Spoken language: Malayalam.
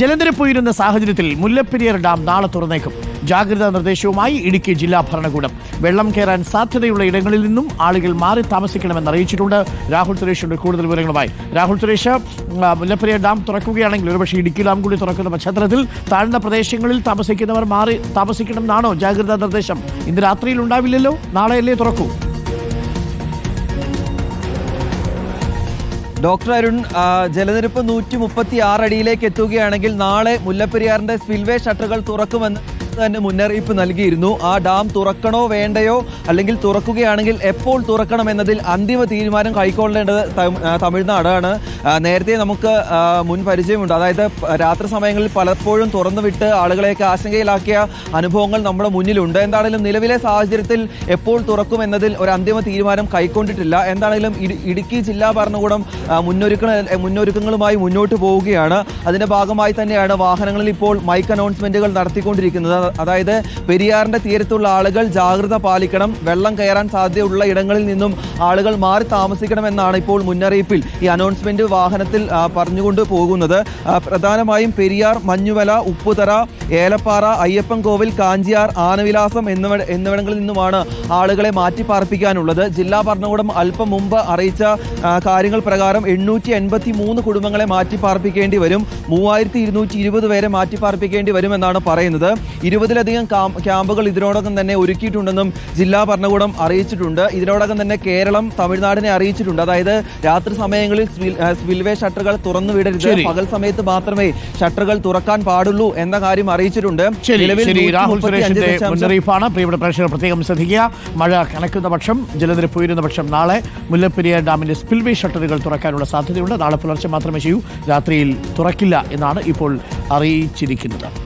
ജലനിരപ്പ് ഉയരുന്ന സാഹചര്യത്തിൽ മുല്ലപ്പെരിയാർ ഡാം നാളെ തുറന്നേക്കും. ജാഗ്രതാ നിർദ്ദേശവുമായി ഇടുക്കി ജില്ലാ ഭരണകൂടം. വെള്ളം കയറാൻ സാധ്യതയുള്ള ഇടങ്ങളിൽ നിന്നും ആളുകൾ മാറി താമസിക്കണമെന്ന് അറിയിച്ചിട്ടുണ്ട്. രാഹുൽ സുരേഷിന്റെ കൂടുതൽ വിവരങ്ങളുമായി. രാഹുൽ സുരേഷ് മുല്ലപ്പെരിയാർ ഡാം തുറക്കുകയാണെങ്കിൽ ഒരുപക്ഷെ ഇടുക്കി ഡാം കൂടി തുറക്കുന്ന പശ്ചാത്തലത്തിൽ താഴ്ന്ന പ്രദേശങ്ങളിൽ താമസിക്കുന്നവർ മാറി താമസിക്കണമെന്നാണോ ജാഗ്രതാ നിർദ്ദേശം? ഇന്ന് രാത്രിയിൽ ഉണ്ടാവില്ലല്ലോ. നാളെയല്ലേ തുറക്കൂ? ഡോക്ടർ അരുൺ ജലനിരപ്പ് നൂറ്റി മുപ്പത്തി ആറ് അടിയിലേക്ക് എത്തുകയാണെങ്കിൽ നാളെ മുല്ലപ്പെരിയാറിന്റെ സ്പിൽവേ ഷട്ടറുകൾ തുറക്കുമെന്ന് തന്നെ മുന്നറിയിപ്പ് നൽകിയിരുന്നു. ആ ഡാം തുറക്കണോ വേണ്ടയോ അല്ലെങ്കിൽ തുറക്കുകയാണെങ്കിൽ എപ്പോൾ തുറക്കണം എന്നതിൽ അന്തിമ തീരുമാനം കൈക്കൊള്ളേണ്ടത് തമിഴ്നാടാണ്. നേരത്തെ നമുക്ക് മുൻ പരിചയമുണ്ട്. അതായത് രാത്രി സമയങ്ങളിൽ പലപ്പോഴും തുറന്നു വിട്ട് ആളുകളെയൊക്കെ ആശങ്കയിലാക്കിയ അനുഭവങ്ങൾ നമ്മുടെ മുന്നിലുണ്ട്. എന്താണെങ്കിലും നിലവിലെ സാഹചര്യത്തിൽ എപ്പോൾ തുറക്കും എന്നതിൽ ഒരു അന്തിമ തീരുമാനം കൈക്കൊണ്ടിട്ടില്ല. എന്താണെങ്കിലും ഇടുക്കി ജില്ലാ ഭരണകൂടം മുന്നൊരുക്ക മുന്നൊരുക്കങ്ങളുമായി മുന്നോട്ട് പോവുകയാണ്. അതിന്റെ ഭാഗമായി തന്നെയാണ് വാഹനങ്ങളിൽ ഇപ്പോൾ മൈക്ക് അനൗൺസ്മെന്റുകൾ നടത്തിക്കൊണ്ടിരിക്കുന്നത്. അതായത് പെരിയാറിന്റെ തീരത്തുള്ള ആളുകൾ ജാഗ്രത പാലിക്കണം. വെള്ളം കയറാൻ സാധ്യതയുള്ള ഇടങ്ങളിൽ നിന്നും ആളുകൾ മാറി താമസിക്കണമെന്നാണ് ഇപ്പോൾ മുന്നറിയിപ്പിൽ ഈ അനൗൺസ്മെന്റ് വാഹനത്തിൽ പറഞ്ഞുകൊണ്ട് പോകുന്നത്. പ്രധാനമായും പെരിയാർ മഞ്ഞുവല ഉപ്പുതറ ഏലപ്പാറ അയ്യപ്പൻ കോവിൽ കാഞ്ചിയാർ ആനവിലാസം എന്നിവ എന്നിവിടങ്ങളിൽ നിന്നുമാണ് ആളുകളെ മാറ്റി പാർപ്പിക്കാനുള്ളത് ജില്ലാ ഭരണകൂടം അല്പം മുമ്പ് അറിയിച്ച കാര്യങ്ങൾ പ്രകാരം എണ്ണൂറ്റി എൺപത്തി മൂന്ന് കുടുംബങ്ങളെ മാറ്റി പാർപ്പിക്കേണ്ടി വരും. മൂവായിരത്തി ഇരുന്നൂറ്റി ഇരുപത് പേരെ മാറ്റി പാർപ്പിക്കേണ്ടി വരുമെന്നാണ് പറയുന്നത്. ഇരുപതിലധികം ക്യാമ്പുകൾ ഇതിനോടകം തന്നെ ഒരുക്കിയിട്ടുണ്ടെന്നും ജില്ലാ ഭരണകൂടം അറിയിച്ചിട്ടുണ്ട്. ഇതിനോടകം തന്നെ കേരളം തമിഴ്നാടിനെ അറിയിച്ചിട്ടുണ്ട്. അതായത് രാത്രി സമയങ്ങളിൽ സ്പിൽ- സ്പിൽവേ ഷട്ടറുകൾ തുറന്നു വിടരുത്. പകൽ സമയത്ത് മാത്രമേ ഷട്ടറുകൾ തുറക്കാൻ പാടുള്ളൂ എന്ന കാര്യം അറിയിച്ചിട്ടുണ്ട്. മുന്നറിയിപ്പാണ്. പ്രിയപ്പെട്ട പ്രേക്ഷകർ പ്രത്യേകം ശ്രദ്ധിക്കുക. മഴ കനക്കുന്ന പക്ഷം ജലനിരപ്പ് ഉയരുന്ന പക്ഷം നാളെ മുല്ലപ്പെരിയാർ ഡാമിന്റെ സ്പിൽവേ ഷട്ടറുകൾ തുറക്കാനുള്ള സാധ്യതയുണ്ട്. നാളെ പുലർച്ചെ മാത്രമേ ചെയ്യൂ. രാത്രിയിൽ തുറക്കില്ല എന്നാണ് ഇപ്പോൾ അറിയിച്ചിരിക്കുന്നത്.